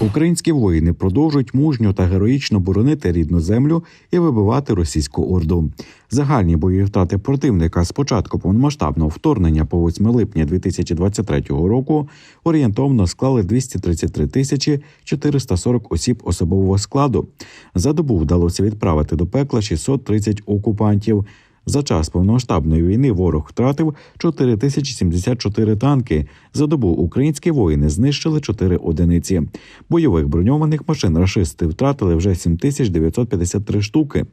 Українські воїни продовжують мужньо та героїчно боронити рідну землю і вибивати російську орду. Загальні бойові втрати противника з початку повномасштабного вторгнення по 8 липня 2023 року орієнтовно склали 233 тисячі 440 осіб особового складу. За добу вдалося відправити до пекла 630 окупантів. За час повномасштабної війни ворог втратив 4074 танки. За добу українські воїни знищили 4 одиниці. Бойових броньованих машин рашисти втратили вже 7953 штуки,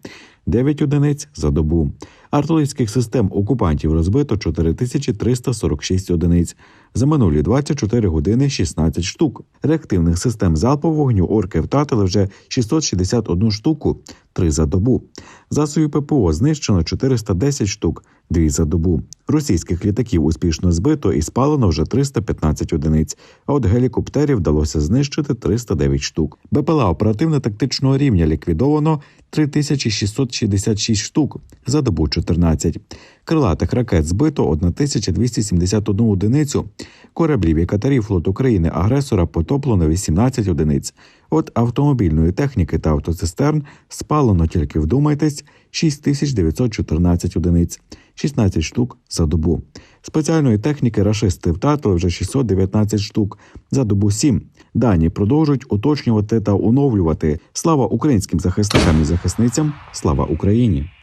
9 одиниць за добу. Артилерійських систем окупантів розбито 4346 одиниць. За минулі 24 години 16 штук. Реактивних систем залпового вогню орки втратили вже 661 штуку, 3 за добу. Засобів ППО знищено 410 штук, 2 за добу. Російських літаків успішно збито і спалено вже 315 одиниць. А от гелікоптерів вдалося знищити 309 штук. БПЛА оперативно-тактичного рівня ліквідовано 3666 штук за добу 14. Крилатих ракет збито 1271 одиницю. Кораблів і катерів флот України агресора потоплено 18 одиниць. От автомобільної техніки та автоцистерн спалено тільки вдумайтесь 6914 одиниць, 16 штук за добу. Спеціальної техніки рашисти втратили вже 619 штук за добу 7. Дані продовжують уточнювати та оновлювати. Слава українським захисникам і захисницям! Слава Україні!